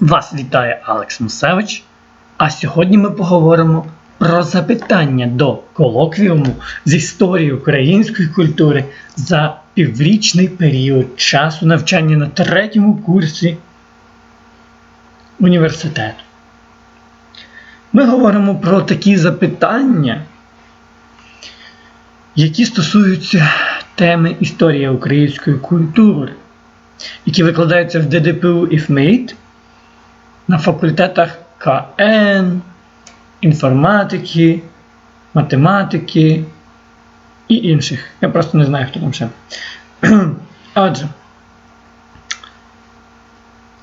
Вас вітає Алекс Мусевич. А сьогодні ми поговоримо про запитання до колоквіуму з історії української культури за піврічний період часу навчання на третьому курсі університету. Ми говоримо про такі запитання, які стосуються теми історія української культури, які викладаються в ДДПУ ІФМЕЙТ на факультетах КН, інформатики, математики і інших. Я просто не знаю, хто там ще. Отже,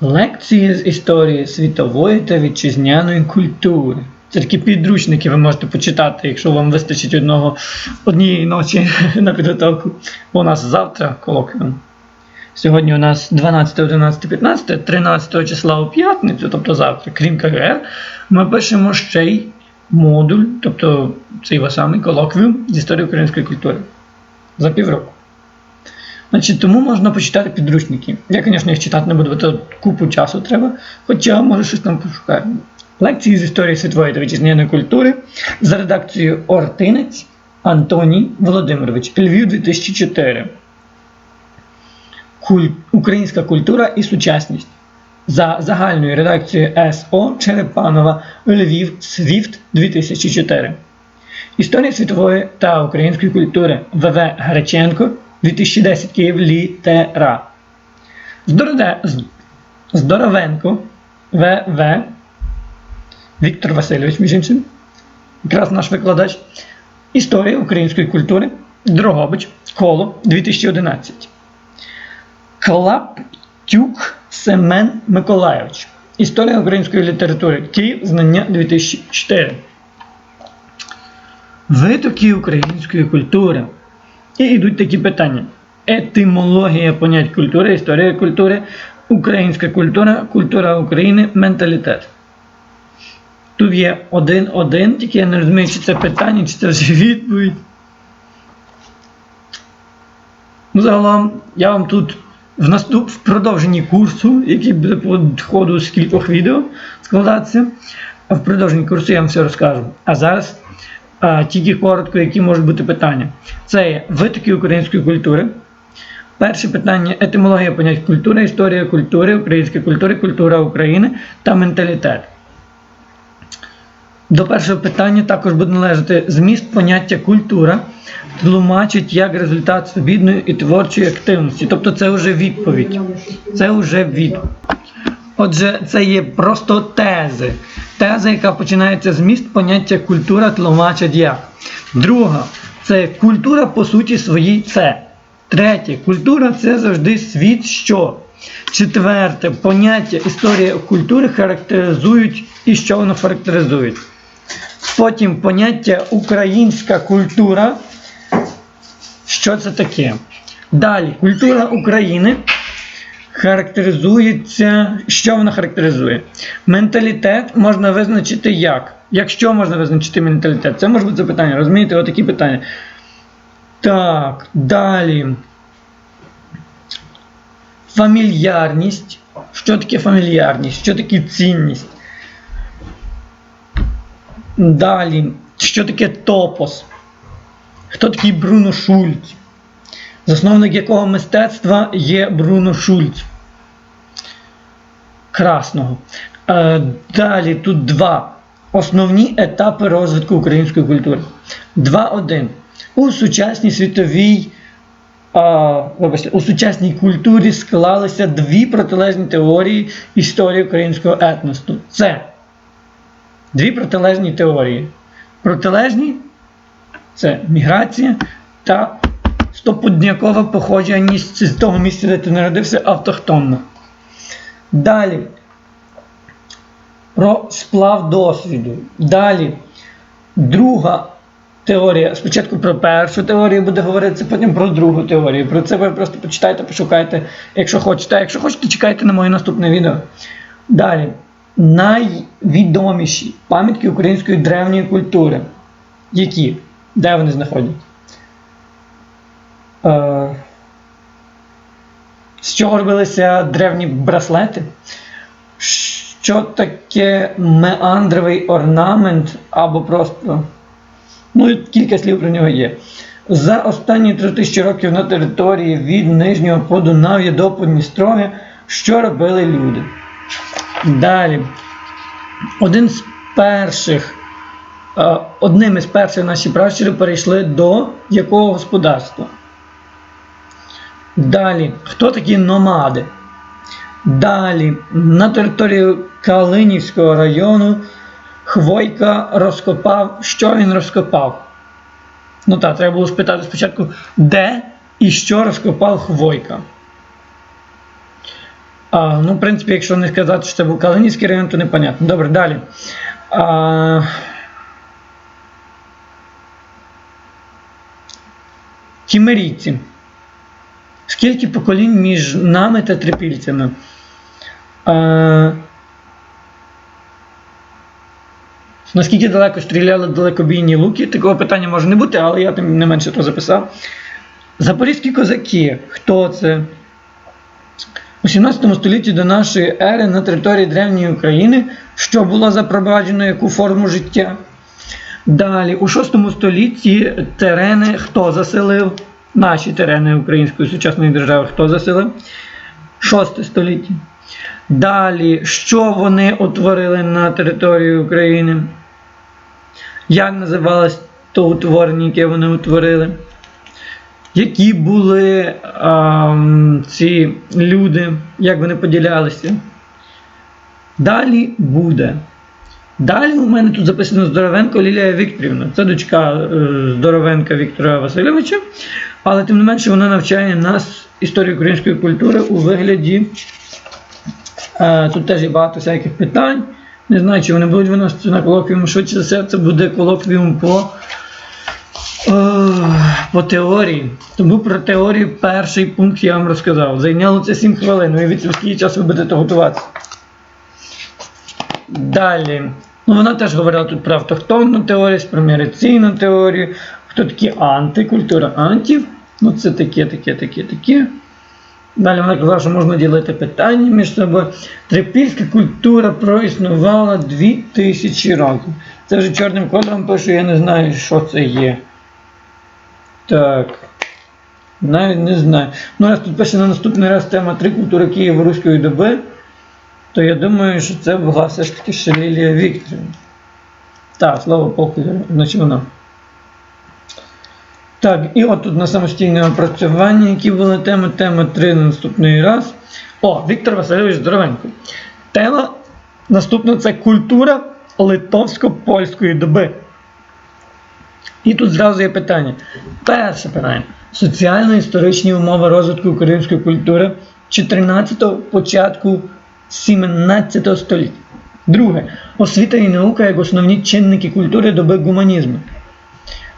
лекції з історії світової та вітчизняної культури. Це такі підручники ви можете почитати, якщо вам вистачить одного, однієї ночі на підготовку. У нас завтра колоквіум. Сьогодні у нас 12, 11, 15, 13 числа у п'ятницю, тобто завтра, крім КГР, ми пишемо ще й модуль, тобто цей самий колоквіум з історії української культури за півроку. Значить, Тому можна почитати підручники. Я, звісно, їх читати не буду, бо купу часу треба, хоча може щось там пошукати. Лекції з історії світової та вітчизняної культури за редакцією Ортинець Антоній Володимирович, Львів 2004. Куль... Українська культура і сучасність. За загальною редакцією СО Черепанова Львів Свіфт 2004. Історія світової та української культури ВВ Греченко 2010 Київ Літера. Здороде... Здоровенко ВВ Віктор Васильович, між. Якраз наш викладач. Історія української культури Дрогобич Коло 2011. Клаптюк Семен Миколайович. Історія української літератури. Київ, знання 2004. Витоки української культури. І йдуть такі питання: етимологія понять культури, історія культури, українська культура, культура України, менталітет. Тут є один-один, тільки я не розумію, чи це питання, чи це вже відповідь. Ну, загалом, я вам тут в наступ в продовженні курсу, який буде по ходу з кількох відео складатися, в продовженні курсу я вам все розкажу. А зараз а, тільки коротко, які можуть бути питання. Це є витоки української культури. Перше питання етимологія понять культура, історія культури, української культури, культура України та менталітет. До першого питання також буде належати зміст поняття культура, тлумачить як результат свобідної і творчої активності. Тобто це вже відповідь. Це вже відповідь. Отже, це є просто тези. Теза, яка починається з міст поняття культура тлумачить як. Друга це культура по суті своїй це. Третє, культура це завжди світ що. Четверте, поняття історія культури характеризують і що воно характеризує. Потім поняття українська культура. Що це таке? Далі, культура України характеризується. Що вона характеризує? Менталітет можна визначити як? Якщо можна визначити менталітет? Це може бути запитання, розумієте? Отакі питання. Так, далі. Фамільярність. Що таке фамільярність? Що таке цінність? Далі. Що таке топос? Хто такий Бруно Шульц? Засновник якого мистецтва є Бруно Шульц? Красного. Е, далі тут два. Основні етапи розвитку української культури. 2.1. У сучасній світовій вибачте, у сучасній культурі склалися дві протилежні теорії історії українського етносу. Це дві протилежні теорії. Протилежні це міграція та стопуднякове походження з того місця, де ти народився, автохтонно. Далі. Про сплав досвіду. Далі. Друга теорія. Спочатку про першу теорію буде говоритися, потім про другу теорію. Про це ви просто почитайте, пошукайте, якщо хочете. А якщо хочете, чекайте на моє наступне відео. Далі. Найвідоміші пам'ятки української древньої культури. Які? Де вони знаходяться? Е, з чого робилися древні браслети? Що таке меандровий орнамент або просто. Ну, кілька слів про нього є. За останні три тисячі років на території від Нижнього Подунав'я до Подністров'я, що робили люди. Далі. Один з перших, е, одним із перших наші пращури перейшли до якого господарства? Далі. Хто такі номади? Далі. На території Калинівського району Хвойка розкопав. Що він розкопав? Ну так, треба було спитати спочатку, де і що розкопав Хвойка. А, ну, в принципі, якщо не сказати, що це був Калинівський район, то непонятно. Добре, далі. А, Кімерійці. Скільки поколінь між нами та трипільцями? А, наскільки далеко стріляли далекобійні луки? Такого питання може не бути, але я тим не менше то записав. Запорізькі козаки. Хто це? У 17 столітті до нашої ери на території Древньої України, що було запроваджено яку форму життя. Далі, у 6 столітті терени хто заселив? Наші терени української сучасної держави хто заселив? 6 століття. Далі, що вони утворили на території України? Як називалось то утворення, яке вони утворили? Які були а, ці люди, як вони поділялися? Далі буде. Далі у мене тут записано Здоровенко Лілія Вікторівна. Це дочка е, Здоровенка Віктора Васильовича, але тим не менше вона навчає нас історії української культури у вигляді. Е, тут теж є багато всяких питань. Не знаю, чи вони будуть виносити на колоквіум. Швидше за все, це буде колоквіум по, по теорії. Тому про теорію перший пункт я вам розказав. Зайняло це 7 хвилин. Уявіть, скільки часу ви будете готуватися. Далі. Ну, вона теж говорила тут про автохтонну теорію, про міграційну теорію, хто такі антикультура антів. Ну, це таке, таке, таке, таке. Далі вона казала, що можна ділити питання між собою. Трипільська культура проіснувала 2000 років. Це вже чорним кольором пишу, я не знаю, що це є. Так. Навіть не знаю. Ну, раз тут пише на наступний раз тема три культури Києво-Руської доби, то я думаю, що це була все ж таки ще Лілія Вікторівна. Так, слава Богу, значить вона. Так, і от тут на самостійне опрацювання, які були теми, тема 3 на наступний раз. О, Віктор Васильович Здоровенко. Тема наступна це культура литовсько-польської доби. І тут зразу є питання. Перше питання. Соціально-історичні умови розвитку української культури 14-го початку 17 століття. Друге. Освіта і наука як основні чинники культури доби гуманізму.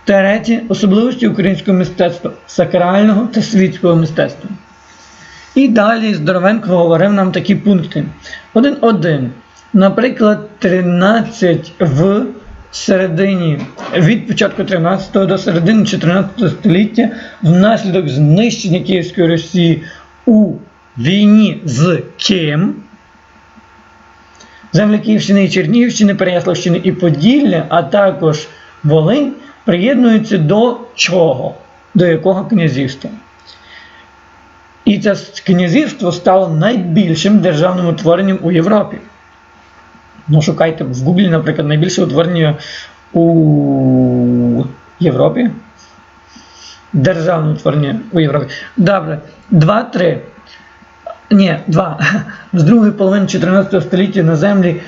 Третє особливості українського мистецтва, сакрального та світського мистецтва. І далі Здоровенко говорив нам такі пункти. 1.1. Наприклад, 13 в середині від початку 13 до середини 14 століття внаслідок знищення Київської Росії у війні з ким? Землі Київщини і Чернігівщини, Переяславщини і Поділля, а також Волинь приєднуються до чого? До якого князівства? І це князівство стало найбільшим державним утворенням у Європі. Ну, шукайте в Гуглі, наприклад, найбільше утворення у Європі. Державне утворення у Європі. Добре. Два-три. Ні, два. З другої половини 14 століття на землі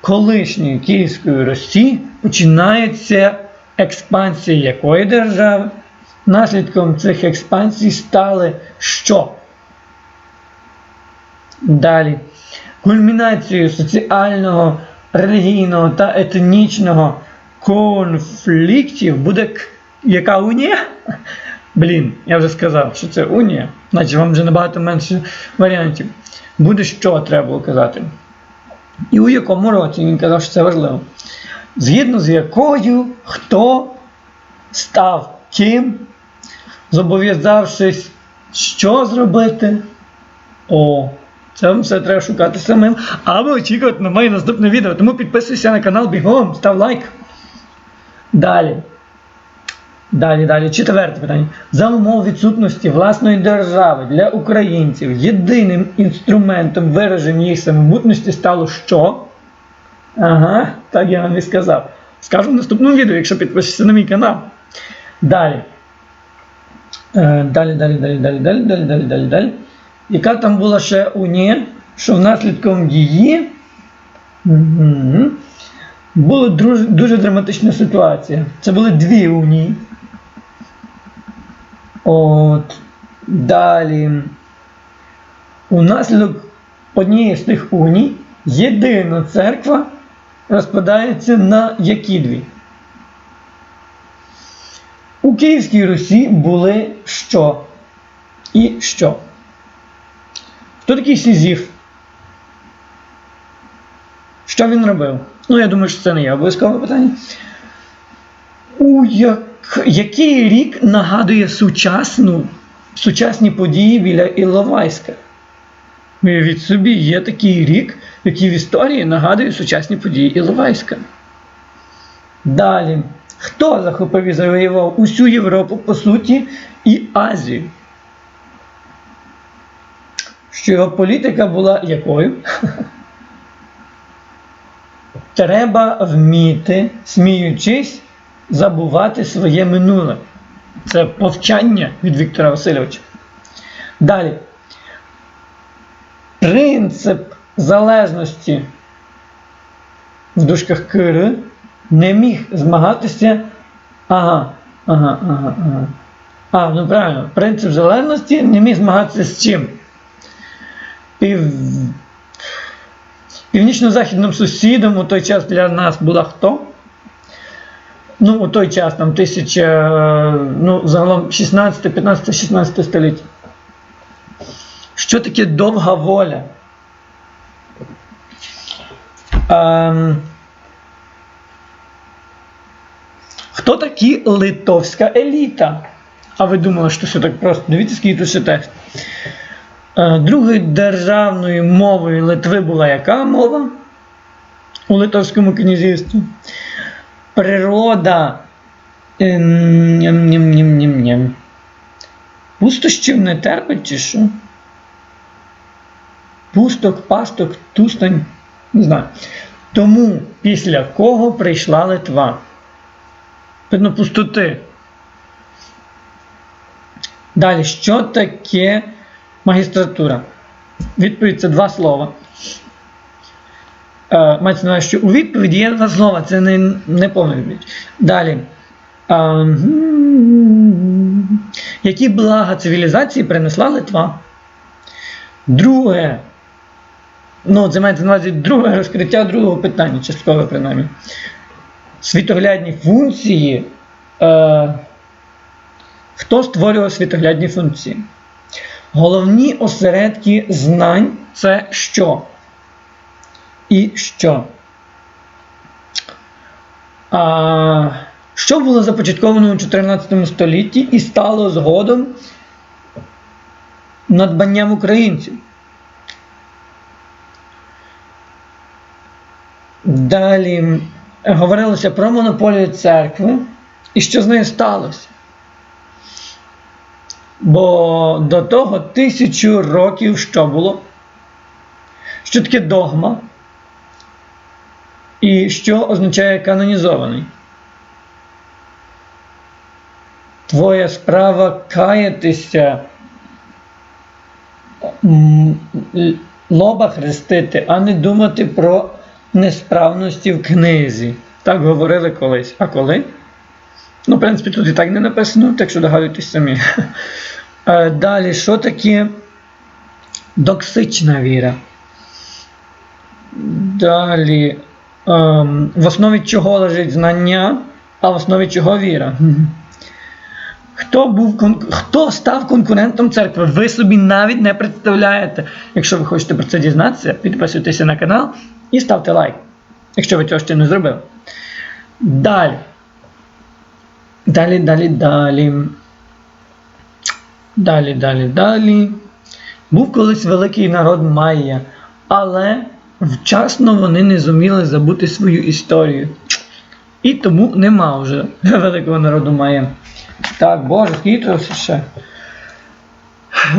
колишньої Київської Росії починається експансія якої держави? Наслідком цих експансій стали що? Далі. Кульмінацією соціального, релігійного та етнічного конфліктів буде яка унія? Блін, я вже сказав, що це унія. Значить вам вже набагато менше варіантів. Буде що треба було казати. І у якому році він казав, що це важливо. Згідно з якою хто став ким, зобов'язавшись що зробити? О, Це все треба шукати самим. Або очікувати на моє наступне відео. Тому підписуйся на канал бігом, став лайк. Далі. Далі, далі. Четверте питання. За умов відсутності власної держави для українців єдиним інструментом вираження їх самобутності стало що? Ага, так я вам і сказав. Скажу в наступному відео, якщо підпишешся на мій канал. Далі. Е, Далі, далі, далі, далі, далі, далі, далі, далі, далі. Яка там була ще унія, що внаслідком її була дуже драматична ситуація. Це були дві унії. От. Далі. Унаслідок однієї з тих уній єдина церква розпадається на які дві? У Київській Русі були що? І що? Хто такий Сізіф? Що він робив? Ну, я думаю, що це не є обов'язкове питання. У як... який рік нагадує сучасну, сучасні події біля Іловайська? Уявіть собі, є такий рік, який в історії нагадує сучасні події Іловайська. Далі. Хто захопив і завоював усю Європу, по суті, і Азію? Що його політика була якою? Треба вміти, сміючись, забувати своє минуле. Це повчання від Віктора Васильовича. Далі. Принцип залежності в дужках Кир не міг змагатися. Ага, ага, ага, ага. А, ну правильно, принцип залежності не міг змагатися з чим? Пів... Північно-західним сусідом у той час для нас була хто? Ну, у той час, там, тисяча, ну, загалом 16, 15, 16 століття. Що таке довга воля? Ем... Хто такі литовська еліта? А ви думали, що все так просто? Дивіться, скільки тут ще текст. Е, Другою державною мовою Литви була яка мова? У Литовському князівстві? Природа. е, ням-ням-ням-ням-ням. Пустощів не терпить чи що? Пусток, пасток, тустань. Не знаю. Тому після кого прийшла Литва? Видно пустоти. Далі, що таке магістратура? Відповідь це два слова. Е, мається на увазі, що у відповіді є два слова, це не, не повна відповідь. Далі. Е, які блага цивілізації принесла Литва? Друге. Ну, це мається на увазі друге розкриття другого питання, часткове принаймні. Світоглядні функції. Е, хто створював світоглядні функції? Головні осередки знань це що? І що? А, що було започатковано у 14 столітті і стало згодом надбанням українців? Далі говорилося про монополію церкви і що з нею сталося. Бо до того тисячу років що було? Що таке догма? І що означає канонізований? Твоя справа каятися, лоба хрестити, а не думати про несправності в книзі. Так говорили колись. А коли? Ну, в принципі, тут і так не написано, так що догадуйтесь самі. Е, Далі, що таке доксична віра? Далі, ем, в основі чого лежить знання, а в основі чого віра? Хто був хто став конкурентом церкви? Ви собі навіть не представляєте. Якщо ви хочете про це дізнатися, підписуйтеся на канал і ставте лайк, якщо ви цього ще не зробили. Далі. Далі, далі, далі. Далі, далі, далі. Був колись великий народ Майя, але вчасно вони не зуміли забути свою історію. І тому нема вже великого народу Майя. Так, боже, скільки ще?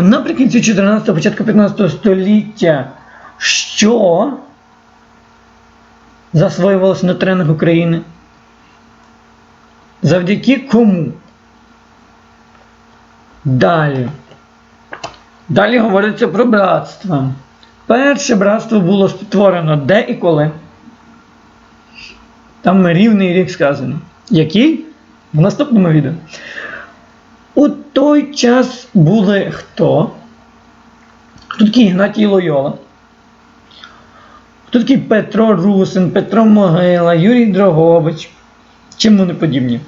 Наприкінці 14-го, початку 15 століття, що засвоювалося на теренах України? Завдяки кому? Далі. Далі говориться про братство. Перше братство було створено де і коли? Там рівний рік сказано. Який? В наступному відео. У той час були хто? Хто такий Ігнатій Лойола? Хто такий Петро Русин, Петро Могила, Юрій Дрогобич? Чим вони подібні?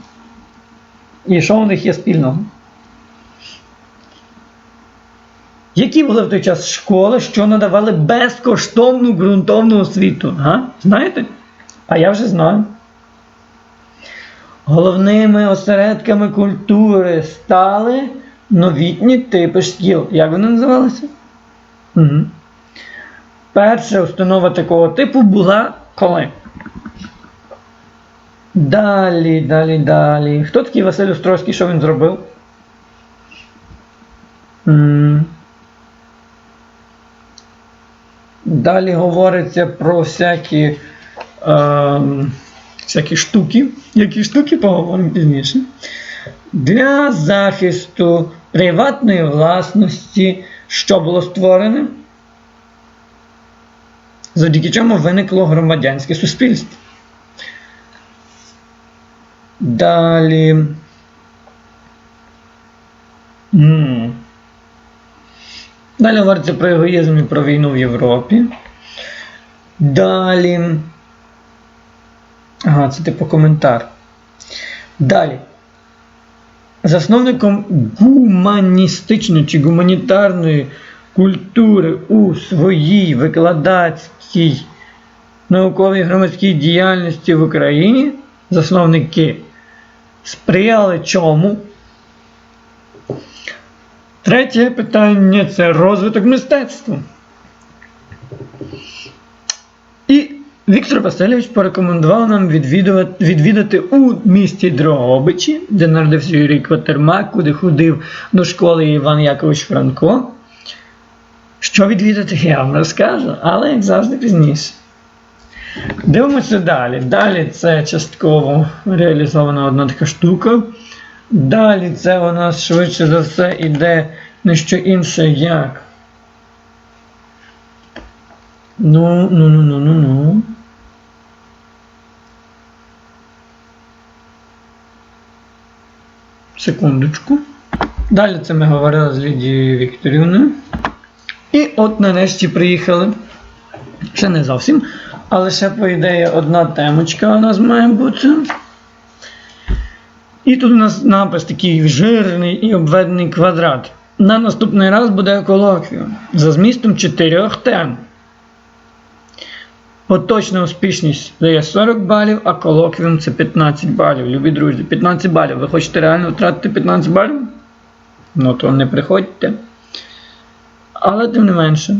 І що у них є спільного? Які були в той час школи, що надавали безкоштовну ґрунтовну освіту? Га? Знаєте? А я вже знаю. Головними осередками культури стали новітні типи шкіл. Як вони називалися? Угу. Перша установа такого типу була коли? Далі, далі, далі. Хто такий Василь Острозький, що він зробив? Далі говориться про всякі, е, всякі штуки. Які штуки поговоримо пізніше. Для захисту приватної власності, що було створене, завдяки чому виникло громадянське суспільство. Далі. М. Далі говориться про егоїзм і про війну в Європі. Далі. Ага, це типу коментар. Далі. Засновником гуманістичної чи гуманітарної культури у своїй викладацькій науковій громадській діяльності в Україні засновники сприяли чому? Третє питання це розвиток мистецтва. І Віктор Васильович порекомендував нам відвідувати, відвідати у місті Дрогобичі, де народився Юрій Кватермак, куди ходив до школи Іван Якович Франко. Що відвідати, я вам розкажу, але як завжди пізніше. Дивимося далі. Далі це частково реалізована одна така штука. Далі це у нас швидше за все іде не що інше як. Ну, ну, ну, ну, ну, ну. Секундочку. Далі це ми говорили з Лідією Вікторівною. І от нарешті приїхали. Ще не зовсім. Але ще, по ідеї, одна темочка у нас має бути. І тут у нас напис такий жирний і обведений квадрат. На наступний раз буде колоквіум за змістом чотирьох тем. Поточна успішність дає 40 балів, а колоквіум це 15 балів. Любі друзі, 15 балів. Ви хочете реально втратити 15 балів? Ну то не приходьте. Але тим не менше.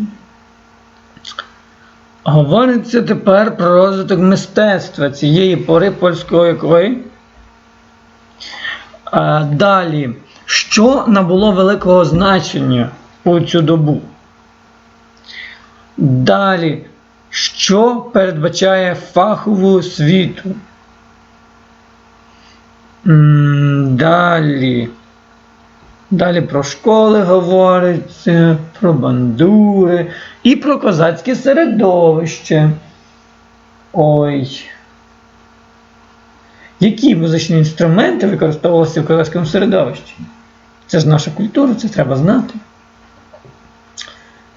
Говориться тепер про розвиток мистецтва цієї пори польської якої. Далі, що набуло великого значення у цю добу? Далі, що передбачає фахову освіту? Далі. Далі про школи говориться, про бандури і про козацьке середовище. Ой. Які музичні інструменти використовувалися в козацькому середовищі? Це ж наша культура, це треба знати.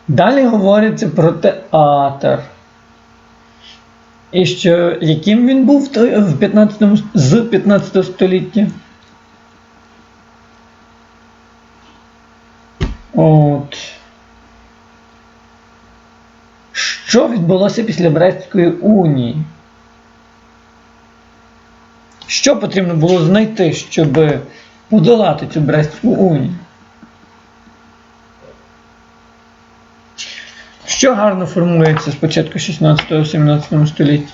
Далі говориться про театр. І що яким він був в 15, з 15 століття? От. Що відбулося після Брестської унії? Що потрібно було знайти, щоб подолати цю Брестську унію? Що гарно формується з початку 16-17 століття?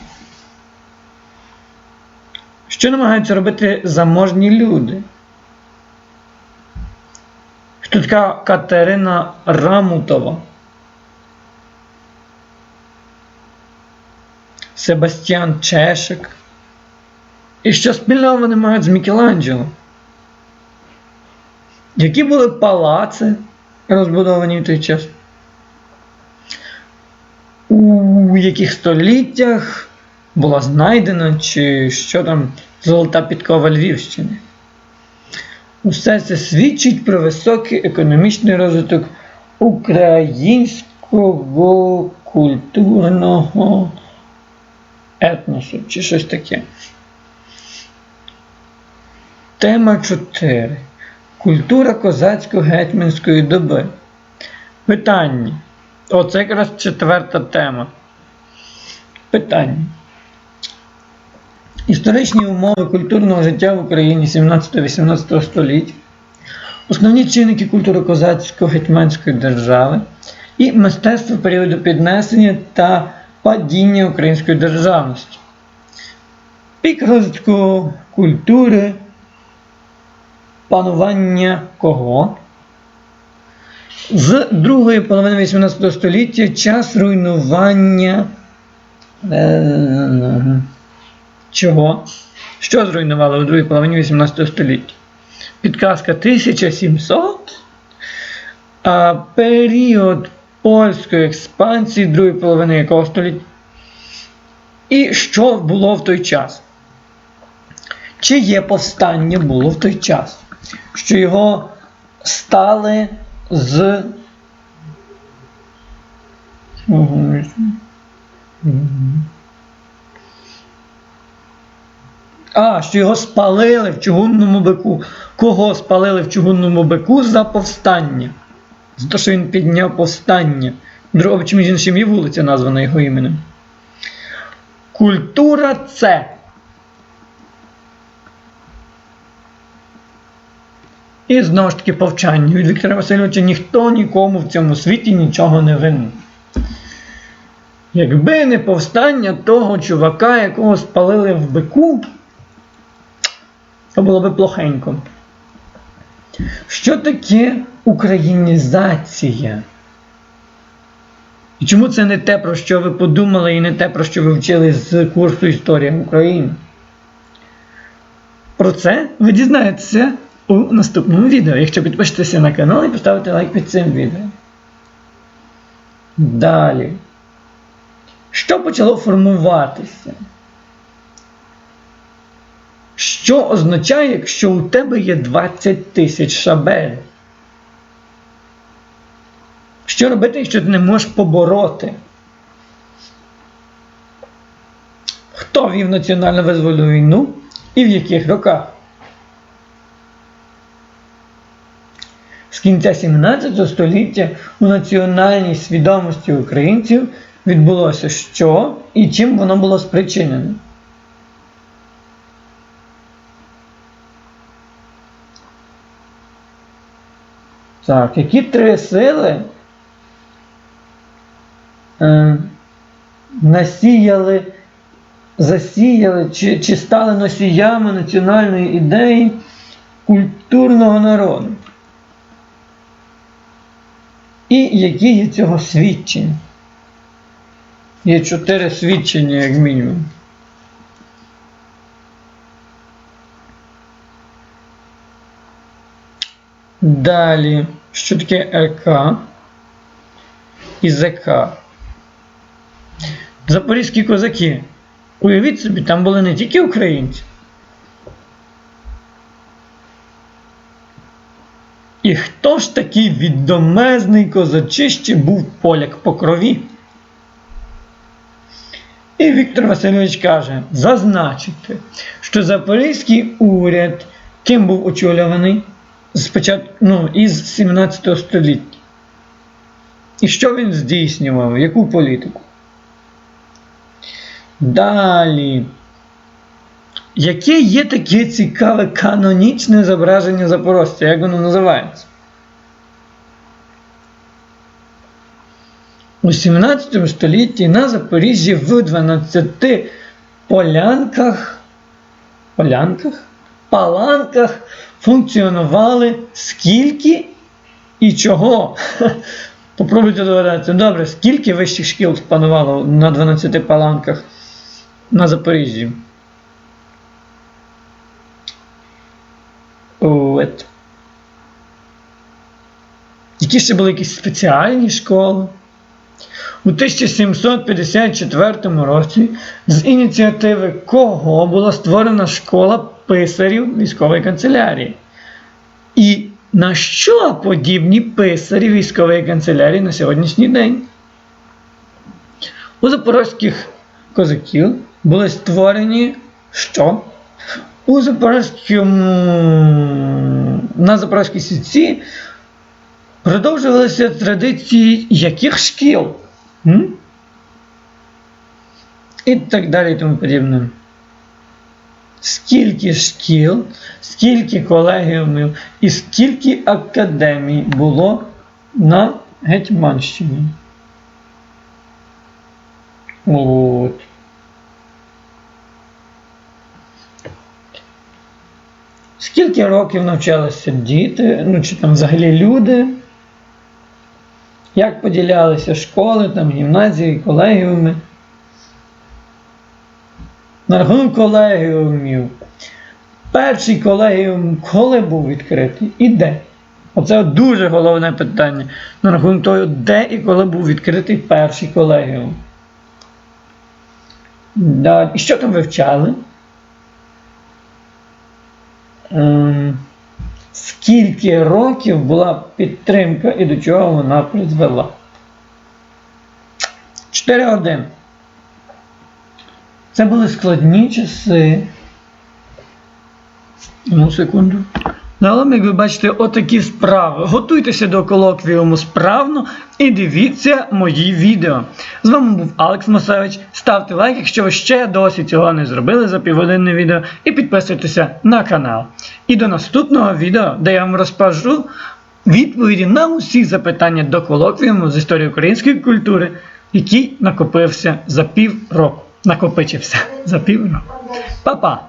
Що намагаються робити заможні люди? Хто така Катерина Рамутова? Себастьян Чешик. І що спільного вони мають з Мікеланджело? Які були палаци розбудовані в той час? У яких століттях була знайдена, чи що там золота підкова Львівщини? Усе це свідчить про високий економічний розвиток українського культурного етносу, чи щось таке. Тема 4. Культура козацько-гетьманської доби. Питання. Оце якраз четверта тема. Питання. Історичні умови культурного життя в Україні 17-18 століть. Основні чинники культури козацько-гетьманської держави і мистецтво періоду піднесення та падіння української державності. Пік розвитку культури панування кого? З другої половини 18 століття час руйнування. Чого? Що зруйнували у другій половині 18 століття? Підказка 1700. А період польської експансії другої половини якого століття? І що було в той час? Чи є повстання було в той час? Що його стали з. А, що його спалили в чугунному бику. Кого спалили в чугунному бику за повстання? За те, що він підняв повстання. Друга, чи між іншим є вулиця названа його іменем. Культура це. І знову ж таки повчання від Віктора Васильовича ніхто нікому в цьому світі нічого не винен. Якби не повстання того чувака, якого спалили в бику, то було би плохенько. Що таке українізація? І чому це не те, про що ви подумали, і не те, про що ви вчили з курсу Історія України? Про це ви дізнаєтеся у наступному відео, якщо підпишетеся на канал і поставите лайк під цим відео. Далі. Що почало формуватися? Що означає, якщо у тебе є 20 тисяч шабель? Що робити, якщо ти не можеш побороти? Хто вів національно визвольну війну і в яких роках? З кінця 17 століття у національній свідомості українців відбулося що і чим воно було спричинено? Так, які три сили е, насіяли, засіяли чи, чи стали носіями національної ідеї культурного народу? І які є цього свідчення? Є чотири свідчення, як мінімум. Далі, що таке РК і ЗК? Запорізькі козаки. Уявіть собі, там були не тільки українці. І хто ж такий відомезний козачище був поляк по крові? І Віктор Васильович каже: зазначити, що Запорізький уряд ким був очолюваний спочатку ну, із 17 століття. І що він здійснював? Яку політику? Далі. Яке є таке цікаве канонічне зображення запорожця? Як воно називається? У 17 столітті на Запоріжжі в 12 полянках, полянках, паланках функціонували скільки і чого? Попробуйте догадатися. Добре, скільки вищих шкіл спанувало на 12 паланках на Запоріжжі? От. Які ще були якісь спеціальні школи? У 1754 році з ініціативи кого була створена школа писарів військової канцелярії? І на що подібні писарі військової канцелярії на сьогоднішній день? У запорозьких козаків були створені що? У Запорозькому на Запорозькій сітці продовжувалися традиції яких шкіл? М? І так далі і тому подібне. Скільки шкіл, скільки колегіумів і скільки академій було на Гетьманщині? От. Скільки років навчалися діти, ну чи там взагалі люди? Як поділялися школи, там, гімназії, колегіуми? На рахунок колегіумів. Перший колегіум коли був відкритий і де? Оце дуже головне питання. На рахунок того, де і коли був відкритий перший колегіум. І що там вивчали? Ем, скільки років була підтримка і до чого вона призвела? 4-1. Це були складні часи. Ну, секунду. Загалом, як ви бачите, отакі справи. Готуйтеся до колоквіуму справно і дивіться мої відео. З вами був Алекс Масевич. Ставте лайк, якщо ви ще досі цього не зробили за півгодинне відео, і підписуйтеся на канал. І до наступного відео, де я вам розкажу відповіді на усі запитання до колоквіуму з історії української культури, який накопився за пів року. Накопичився за півроку. Па-па!